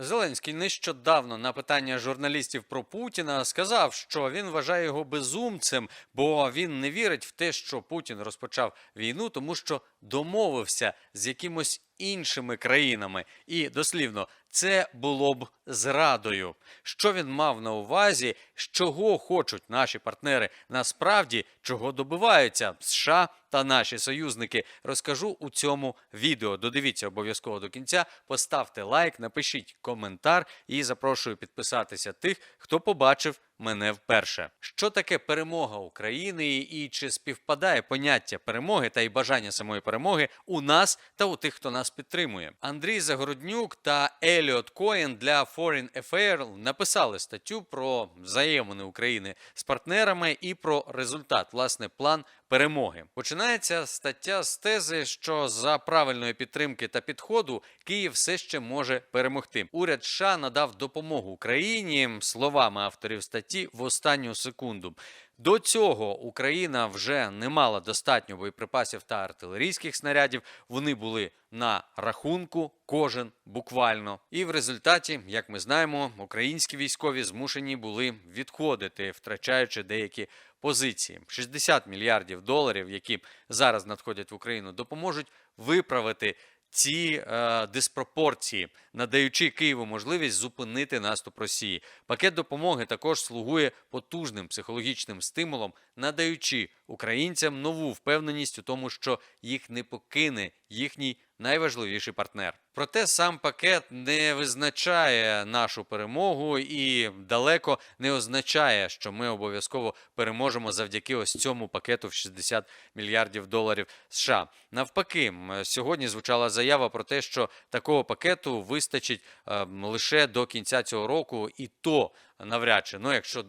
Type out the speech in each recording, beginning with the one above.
Зеленський нещодавно на питання журналістів про Путіна сказав, що він вважає його безумцем, бо він не вірить в те, що Путін розпочав війну, тому що домовився з якимось іншими країнами. І дослівно, це було б зрадою. Що він мав на увазі, чого хочуть наші партнери насправді, чого добиваються США та наші союзники, розкажу у цьому відео. Додивіться обов'язково до кінця, поставте лайк, напишіть коментар і запрошую підписатися тих, хто побачив мене вперше. Що таке перемога України і чи співпадає поняття перемоги та й бажання самої перемоги у нас та у тих, хто нас підтримує? Андрій Загороднюк та Еліот Коен для Foreign Affair написали статтю про взаємини України з партнерами і про результат, власне, план перемоги. Починається стаття з тези, що за правильної підтримки та підходу Київ все ще може перемогти. Уряд США надав допомогу Україні словами авторів статті в останню секунду. До цього Україна вже не мала достатньо боєприпасів та артилерійських снарядів. Вони були на рахунку, кожен буквально. І в результаті, як ми знаємо, українські військові змушені були відходити, втрачаючи деякі позиції. 60 мільярдів доларів, які зараз надходять в Україну, допоможуть виправити ці е, диспропорції, надаючи Києву можливість зупинити наступ Росії. Пакет допомоги також слугує потужним психологічним стимулом, надаючи українцям нову впевненість у тому, що їх не покине їхній найважливіший партнер. Проте сам пакет не визначає нашу перемогу і далеко не означає, що ми обов'язково переможемо завдяки ось цьому пакету в 60 мільярдів доларів США. Навпаки, сьогодні звучала заява про те, що такого пакету вистачить е, лише до кінця цього року, і то навряд чи. Ну, якщо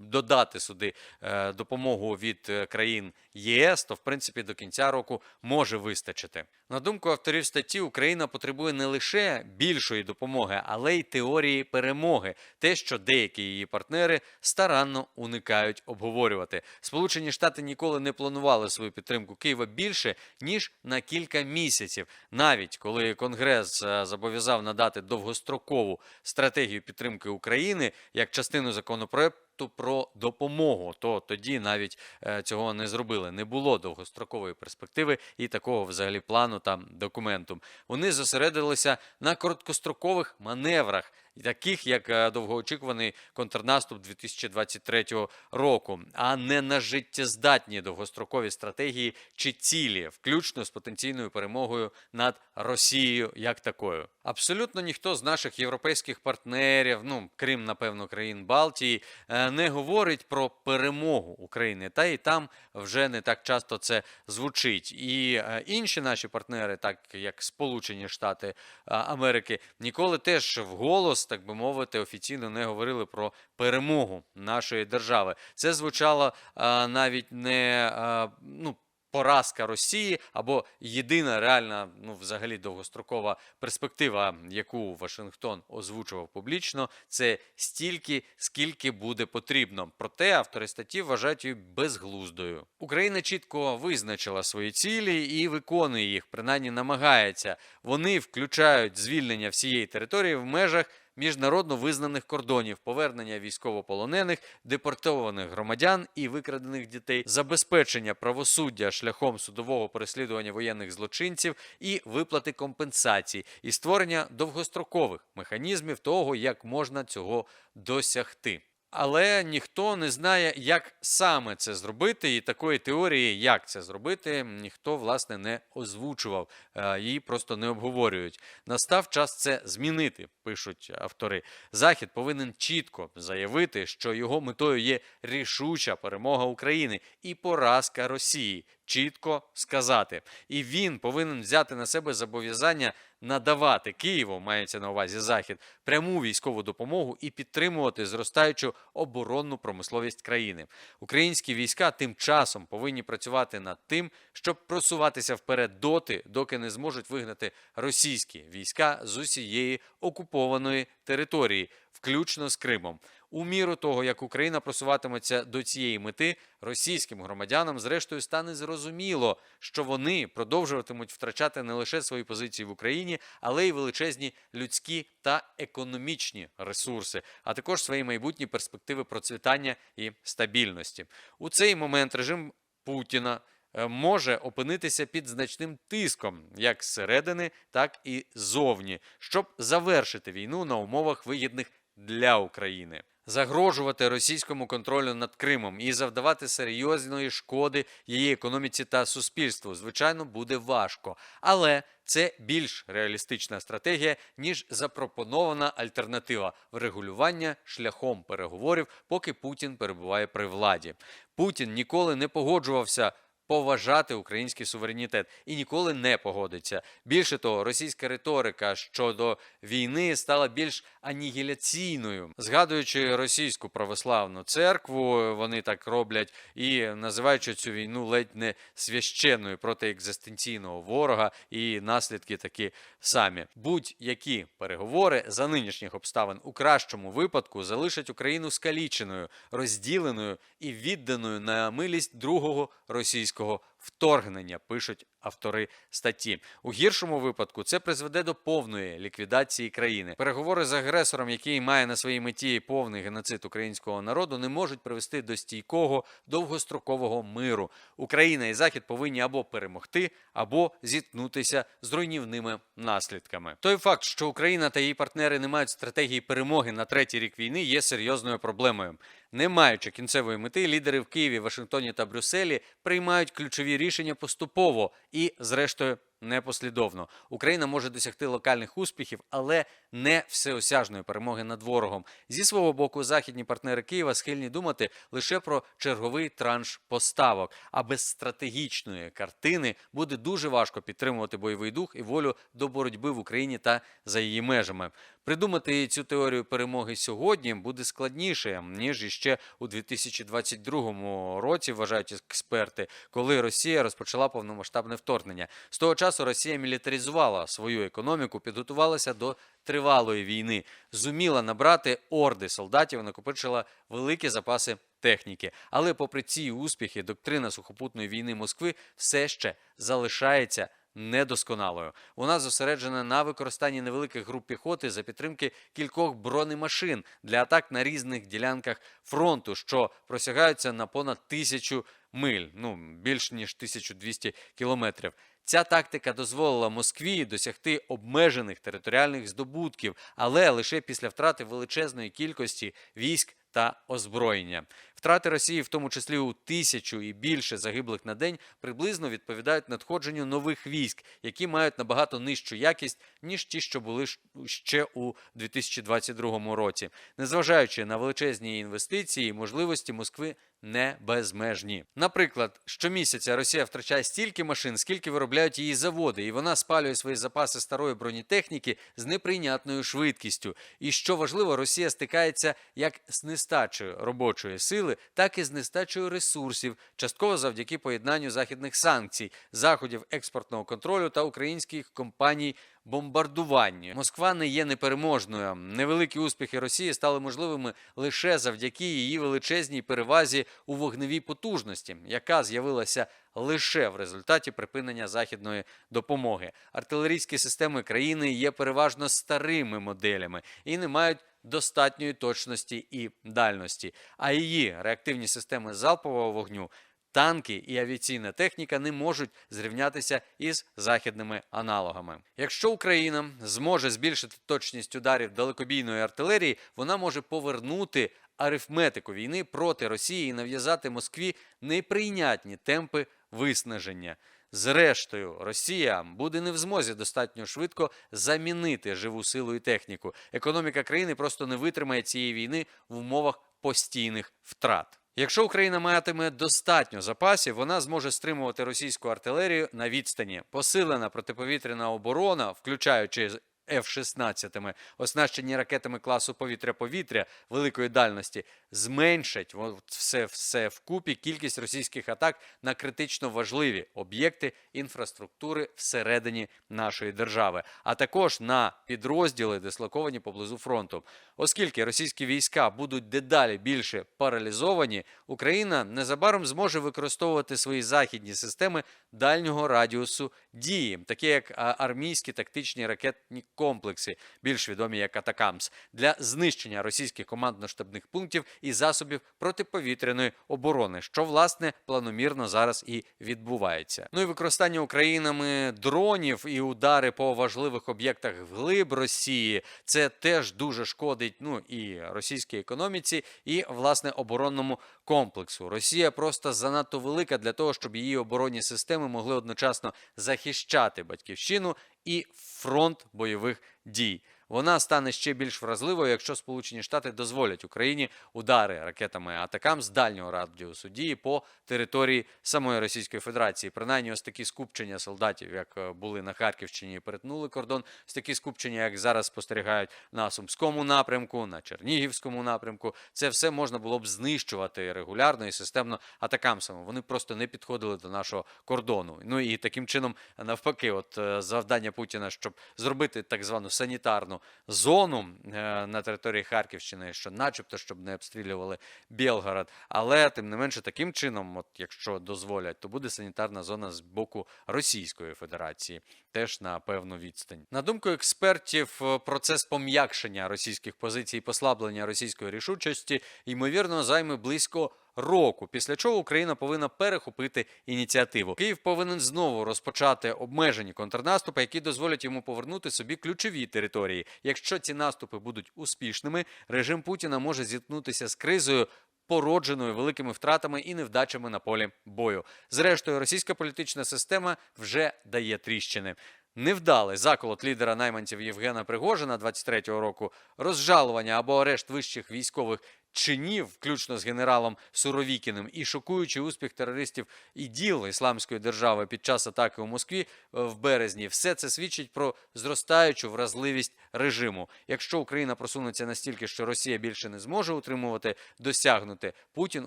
додати сюди е, допомогу від е, країн ЄС, то в принципі до кінця року може вистачити. На думку авторів статті, Україна потребує не лише більшої допомоги, але й теорії перемоги, те, що деякі її партнери старанно уникають обговорювати. Сполучені Штати ніколи не планували свою підтримку Києва більше ніж на кілька місяців, навіть коли Конгрес е, зобов'язав надати довгострокову стратегію підтримки України як частину законопроекту про допомогу, то тоді навіть е, цього не зробили. Не було довгострокової перспективи і такого взагалі плану там документу. Вони зосередилися на короткострокових маневрах. Таких як е, довгоочікуваний контрнаступ 2023 року, а не на життєздатні довгострокові стратегії чи цілі, включно з потенційною перемогою над Росією як такою. Абсолютно ніхто з наших європейських партнерів, ну крім напевно країн Балтії, е, не говорить про перемогу України. Та і там вже не так часто це звучить. І е, інші наші партнери, так як Сполучені Штати Америки, ніколи теж вголос, так би мовити, офіційно не говорили про перемогу нашої держави. Це звучало е, навіть не е, ну. Поразка Росії або єдина реальна, ну взагалі довгострокова перспектива, яку Вашингтон озвучував публічно, це стільки, скільки буде потрібно. Проте автори статті вважають її безглуздою. Україна чітко визначила свої цілі і виконує їх, принаймні намагається. Вони включають звільнення всієї території в межах міжнародно визнаних кордонів, повернення військовополонених, депортованих громадян і викрадених дітей, забезпечення правосуддя шляхом судового переслідування воєнних злочинців і виплати компенсацій, і створення довгострокових механізмів того, як можна цього досягти. Але ніхто не знає, як саме це зробити, і такої теорії, як це зробити, ніхто власне не озвучував, е, її просто не обговорюють. Настав час це змінити, пишуть автори. Захід повинен чітко заявити, що його метою є рішуча перемога України і поразка Росії. Чітко сказати, і він повинен взяти на себе зобов'язання надавати Києву, мається на увазі захід, пряму військову допомогу і підтримувати зростаючу оборонну промисловість країни. Українські війська тим часом повинні працювати над тим, щоб просуватися вперед доти, доки не зможуть вигнати російські війська з усієї окупованої території, включно з Кримом. У міру того, як Україна просуватиметься до цієї мети, російським громадянам, зрештою, стане зрозуміло, що вони продовжуватимуть втрачати не лише свої позиції в Україні, але й величезні людські та економічні ресурси, а також свої майбутні перспективи процвітання і стабільності. У цей момент режим Путіна е, може опинитися під значним тиском як зсередини, так і зовні, щоб завершити війну на умовах вигідних для України. Загрожувати російському контролю над Кримом і завдавати серйозної шкоди її економіці та суспільству, звичайно, буде важко, але це більш реалістична стратегія ніж запропонована альтернатива врегулювання шляхом переговорів, поки Путін перебуває при владі. Путін ніколи не погоджувався. Поважати український суверенітет і ніколи не погодиться. Більше того, російська риторика щодо війни стала більш анігіляційною, згадуючи російську православну церкву, вони так роблять і називаючи цю війну ледь не священною проти екзистенційного ворога, і наслідки такі самі. Будь-які переговори за нинішніх обставин у кращому випадку залишать Україну скаліченою, розділеною і відданою на милість другого російського 그거 вторгнення, пишуть автори статті. У гіршому випадку це призведе до повної ліквідації країни. Переговори з агресором, який має на своїй меті повний геноцид українського народу, не можуть привести до стійкого довгострокового миру. Україна і Захід повинні або перемогти, або зіткнутися з руйнівними наслідками. Той факт, що Україна та її партнери не мають стратегії перемоги на третій рік війни, є серйозною проблемою. Не маючи кінцевої мети, лідери в Києві, Вашингтоні та Брюсселі приймають ключові рішення поступово. І, зрештою, непослідовно. Україна може досягти локальних успіхів, але не всеосяжної перемоги над ворогом. Зі свого боку, західні партнери Києва схильні думати лише про черговий транш поставок. А без стратегічної картини буде дуже важко підтримувати бойовий дух і волю до боротьби в Україні та за її межами. Придумати цю теорію перемоги сьогодні буде складніше ніж іще у 2022 році, вважають експерти, коли Росія розпочала повномасштабне вторгнення. З того часу Росія мілітаризувала свою економіку, підготувалася до тривалої війни, зуміла набрати орди солдатів, накопичила великі запаси техніки. Але, попри ці успіхи, доктрина сухопутної війни Москви все ще залишається недосконалою. Вона зосереджена на використанні невеликих груп піхоти за підтримки кількох бронемашин для атак на різних ділянках фронту, що просягаються на понад тисячу миль, ну більш ніж 1200 кілометрів. Ця тактика дозволила Москві досягти обмежених територіальних здобутків, але лише після втрати величезної кількості військ та озброєння. Втрати Росії, в тому числі у тисячу і більше загиблих на день, приблизно відповідають надходженню нових військ, які мають набагато нижчу якість ніж ті, що були ще у 2022 році. Незважаючи на величезні інвестиції, можливості Москви не безмежні. Наприклад, щомісяця Росія втрачає стільки машин, скільки виробляють її заводи, і вона спалює свої запаси старої бронетехніки з неприйнятною швидкістю. І що важливо, Росія стикається як з нестачею робочої сили, так і з нестачею ресурсів, частково завдяки поєднанню західних санкцій, заходів експортного контролю та українських компаній. Бомбардування Москва не є непереможною. Невеликі успіхи Росії стали можливими лише завдяки її величезній перевазі у вогневій потужності, яка з'явилася лише в результаті припинення західної допомоги. Артилерійські системи країни є переважно старими моделями і не мають достатньої точності і дальності. А її реактивні системи залпового вогню танки і авіаційна техніка не можуть зрівнятися із західними аналогами. Якщо Україна зможе збільшити точність ударів далекобійної артилерії, вона може повернути арифметику війни проти Росії і нав'язати Москві неприйнятні темпи виснаження. Зрештою, Росія буде не в змозі достатньо швидко замінити живу силу і техніку. Економіка країни просто не витримає цієї війни в умовах постійних втрат. Якщо Україна матиме достатньо запасів, вона зможе стримувати російську артилерію на відстані. Посилена протиповітряна оборона, включаючи F-16, оснащені ракетами класу повітря-повітря великої дальності, зменшать все, все вкупі кількість російських атак на критично важливі об'єкти інфраструктури всередині нашої держави, а також на підрозділи, дислоковані поблизу фронту. Оскільки російські війська будуть дедалі більше паралізовані, Україна незабаром зможе використовувати свої західні системи дальнього радіусу дії, такі як армійські тактичні ракетні комплекси, більш відомі як Атакамс, для знищення російських командно-штабних пунктів і засобів протиповітряної оборони, що власне планомірно зараз і відбувається. Ну і використання Українами дронів і удари по важливих об'єктах вглиб Росії це теж дуже шкодить ну і російській економіці, і власне оборонному комплексу. Росія просто занадто велика для того, щоб її оборонні системи могли одночасно захищати батьківщину і фронт бойових дій. Вона стане ще більш вразливою, якщо Сполучені Штати дозволять Україні удари ракетами атакам з дальнього радіусу дії по території самої Російської Федерації. Принаймні, ось такі скупчення солдатів, як е, були на Харківщині, перетнули кордон. Ось такі скупчення, як зараз спостерігають на Сумському напрямку, на Чернігівському напрямку. Це все можна було б знищувати регулярно і системно атакамсами. Вони просто не підходили до нашого кордону. Ну і таким чином, навпаки, от е, завдання Путіна, щоб зробити так звану санітарну зону е, на території Харківщини, що, начебто, щоб не обстрілювали Білгород. Але тим не менше, таким чином, от якщо дозволять, то буде санітарна зона з боку Російської Федерації, теж на певну відстань. На думку експертів, е, процес пом'якшення російських позицій, і послаблення російської рішучості ймовірно займе близько. Року, після чого Україна повинна перехопити ініціативу. Київ повинен знову розпочати обмежені контрнаступи, які дозволять йому повернути собі ключові території. Якщо ці наступи будуть успішними, режим Путіна може зіткнутися з кризою. Породженою великими втратами і невдачами на полі бою. Зрештою, російська політична система вже дає тріщини. Невдалий заколот лідера найманців Євгена Пригожина 23-го року, розжалування або арешт вищих військових чинів, включно з генералом Суровікіним, і шокуючий успіх терористів і діл ісламської держави під час атаки у Москві е, в березні, все це свідчить про зростаючу вразливість режиму. Якщо Україна просунеться настільки, що Росія більше не зможе утримувати досягнути, Путін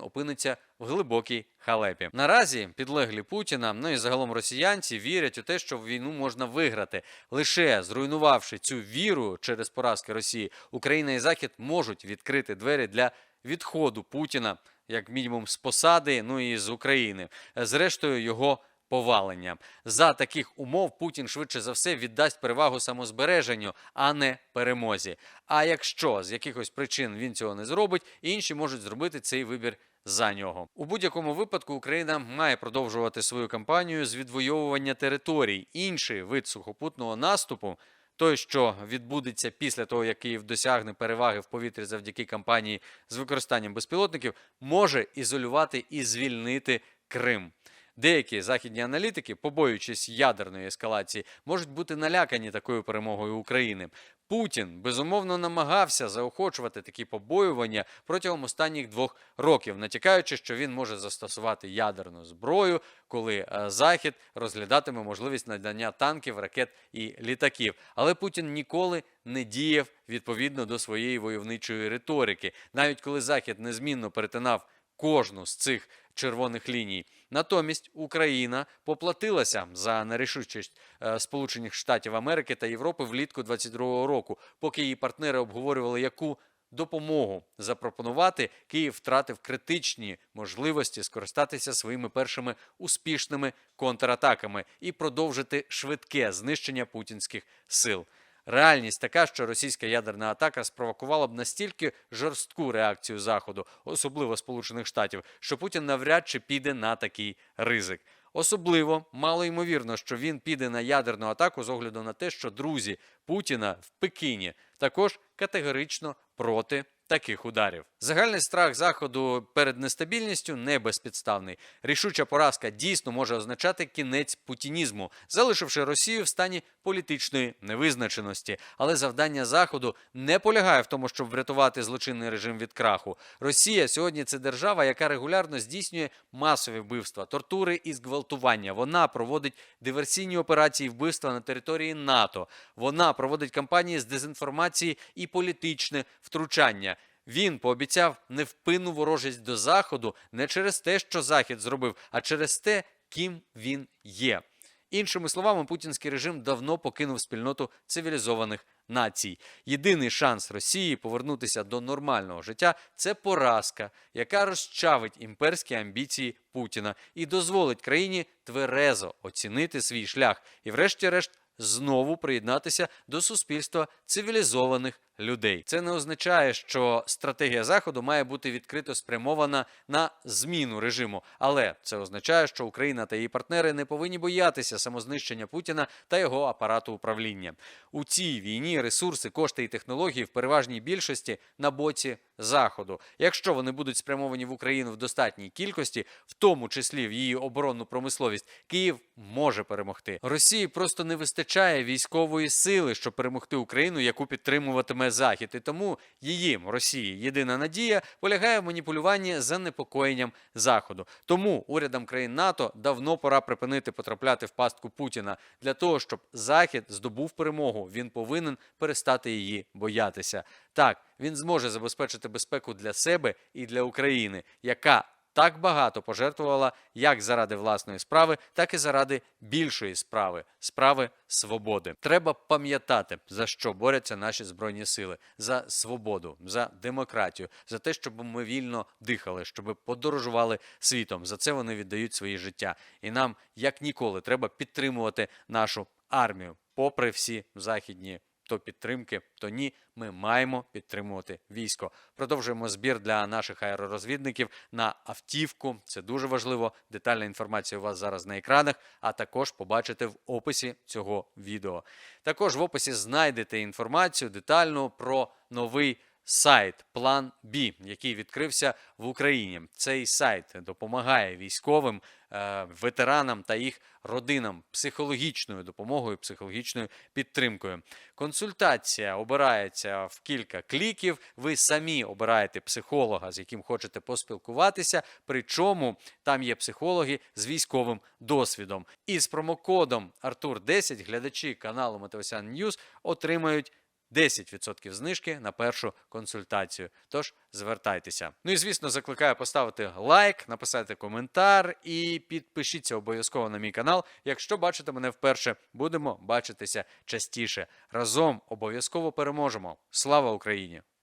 опиниться в глибокій халепі. Наразі підлеглі Путіна, ну і загалом росіянці вірять у те, що війну можна виграти. Лише зруйнувавши цю віру через поразки Росії, Україна і Захід можуть відкрити двері для відходу Путіна, як мінімум, з посади, ну і з України, зрештою його. Повалення за таких умов Путін швидше за все віддасть перевагу самозбереженню, а не перемозі. А якщо з якихось причин він цього не зробить, інші можуть зробити цей вибір за нього. У будь-якому випадку Україна має продовжувати свою кампанію з відвоювання територій. Інший вид сухопутного наступу. Той, що відбудеться після того, як Київ досягне переваги в повітрі завдяки кампанії з використанням безпілотників, може ізолювати і звільнити Крим. Деякі західні аналітики, побоюючись ядерної ескалації, можуть бути налякані такою перемогою України. Путін безумовно намагався заохочувати такі побоювання протягом останніх двох років, натякаючи, що він може застосувати ядерну зброю, коли е, Захід розглядатиме можливість надання танків, ракет і літаків. Але Путін ніколи не діяв відповідно до своєї войовничої риторики, навіть коли Захід незмінно перетинав кожну з цих червоних ліній. Натомість Україна поплатилася за нерішучість е, Сполучених Штатів Америки та Європи влітку 22-го року, поки її партнери обговорювали, яку допомогу запропонувати, Київ втратив критичні можливості скористатися своїми першими успішними контратаками і продовжити швидке знищення путінських сил. Реальність така, що російська ядерна атака спровокувала б настільки жорстку реакцію Заходу, особливо Сполучених Штатів, що Путін навряд чи піде на такий ризик. Особливо мало ймовірно, що він піде на ядерну атаку з огляду на те, що друзі Путіна в Пекіні також категорично проти таких ударів. Загальний страх заходу перед нестабільністю не безпідставний. Рішуча поразка дійсно може означати кінець путінізму, залишивши Росію в стані політичної невизначеності. Але завдання заходу не полягає в тому, щоб врятувати злочинний режим від краху. Росія сьогодні це держава, яка регулярно здійснює масові вбивства, тортури і зґвалтування. Вона проводить диверсійні операції вбивства на території НАТО. Вона проводить кампанії з дезінформації і політичне втручання. Він пообіцяв невпинну ворожість до заходу не через те, що захід зробив, а через те, ким він є. Іншими словами, путінський режим давно покинув спільноту цивілізованих націй. Єдиний шанс Росії повернутися до нормального життя це поразка, яка розчавить імперські амбіції Путіна і дозволить країні тверезо оцінити свій шлях і, врешті-решт, знову приєднатися до суспільства цивілізованих людей. Це не означає, що стратегія заходу має бути відкрито спрямована на зміну режиму, але це означає, що Україна та її партнери не повинні боятися самознищення Путіна та його апарату управління. У цій війні ресурси, кошти і технології в переважній більшості на боці заходу. Якщо вони будуть спрямовані в Україну в достатній кількості, в тому числі в її оборонну промисловість, Київ може перемогти. Росії просто не вистачає військової сили, щоб перемогти Україну, яку підтримуватиме Захід. І тому її Росії єдина надія полягає в маніпулюванні занепокоєнням Заходу. Тому урядам країн НАТО давно пора припинити потрапляти в пастку Путіна для того, щоб Захід здобув перемогу. Він повинен перестати її боятися. Так, він зможе забезпечити безпеку для себе і для України, яка так багато пожертвувала як заради власної справи, так і заради більшої справи справи свободи. Треба пам'ятати за що борються наші збройні сили за свободу, за демократію, за те, щоб ми вільно дихали, щоб подорожували світом. За це вони віддають свої життя. І нам як ніколи треба підтримувати нашу армію, попри всі західні то підтримки, то ні. Ми маємо підтримувати військо. Продовжуємо збір для наших аеророзвідників на автівку. Це дуже важливо. Детальна інформація у вас зараз на екранах, а також побачите в описі цього відео. Також в описі знайдете інформацію детальну про новий. Сайт План Бі, який відкрився в Україні. Цей сайт допомагає військовим, е, ветеранам та їх родинам психологічною допомогою, психологічною підтримкою. Консультація обирається в кілька кліків. Ви самі обираєте психолога, з яким хочете поспілкуватися. Причому там є психологи з військовим досвідом. І з промокодом Артур 10 глядачі каналу Матеосян Ньюз отримають. 10% знижки на першу консультацію. Тож звертайтеся. Ну і звісно, закликаю поставити лайк, написати коментар і підпишіться обов'язково на мій канал. Якщо бачите мене вперше, будемо бачитися частіше. Разом обов'язково переможемо. Слава Україні!